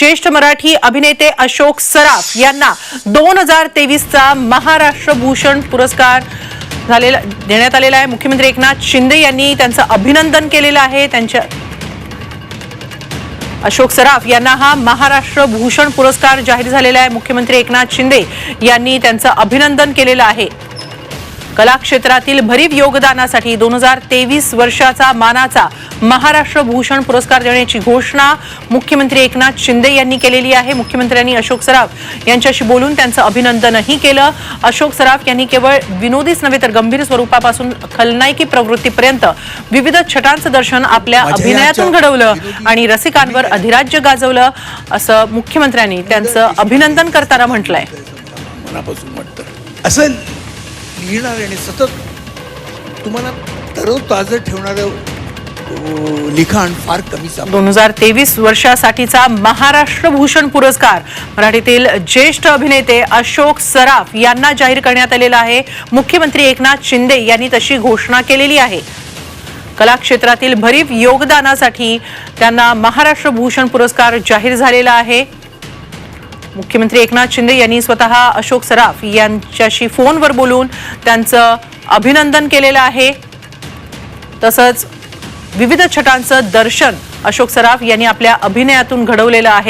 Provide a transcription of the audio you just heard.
ज्येष्ठ मराठी अभिनेते अशोक सराफ यांना दोन हजार तेवीसचा महाराष्ट्र भूषण पुरस्कार झालेला देण्यात आलेला आहे. मुख्यमंत्री एकनाथ शिंदे यांनी त्यांचं अभिनंदन केलेलं आहे. त्यांच्या अशोक सराफ यांना हा महाराष्ट्र भूषण पुरस्कार जाहीर झालेला आहे. मुख्यमंत्री एकनाथ शिंदे यांनी त्यांचं अभिनंदन केलेलं आहे. कला क्षेत्रातील भरीव योगदानासाठी दोन हजार तेवीस वर्षाचा मानाचा महाराष्ट्र भूषण पुरस्कार देण्याची घोषणा मुख्यमंत्री एकनाथ शिंदे यांनी केलेली आहे. मुख्यमंत्र्यांनी अशोक सराफ यांच्याशी बोलून त्यांचं अभिनंदनही केलं. अशोक सराफ यांनी केवळ विनोदीच नव्हे तर गंभीर स्वरूपापासून खलनायकी प्रवृत्तीपर्यंत विविध छटांचं दर्शन आपल्या अभिनयातून घडवलं विनोदी- आणि रसिकांवर अधिराज्य गाजवलं असं मुख्यमंत्र्यांनी त्यांचं अभिनंदन करताना म्हटलंय. लिहिणारे आणि सतत तुम्हाला तरोताजं ठेवणारं लिखाण फार कमी दोन हजार तेवीस वर्षासाठीचा महाराष्ट्र भूषण पुरस्कार. मराठीतील ज्येष्ठ अभिनेते अशोक सराफ यांना जाहीर करण्यात आलेला आहे. मुख्यमंत्री एकनाथ शिंदे यांनी तशी घोषणा केलेली आहे. कला क्षेत्रातील भरीव योगदानासाठी त्यांना महाराष्ट्र भूषण पुरस्कार जाहीर झालेला आहे. मुख्यमंत्री एकनाथ शिंदे यांनी स्वतः अशोक सराफ यांच्याशी फोनवर बोलून त्यांचं अभिनंदन केलेलं आहे. तसंच विविध छटांचं दर्शन अशोक सराफ यांनी आपल्या अभिनयातून घडवलेलं आहे.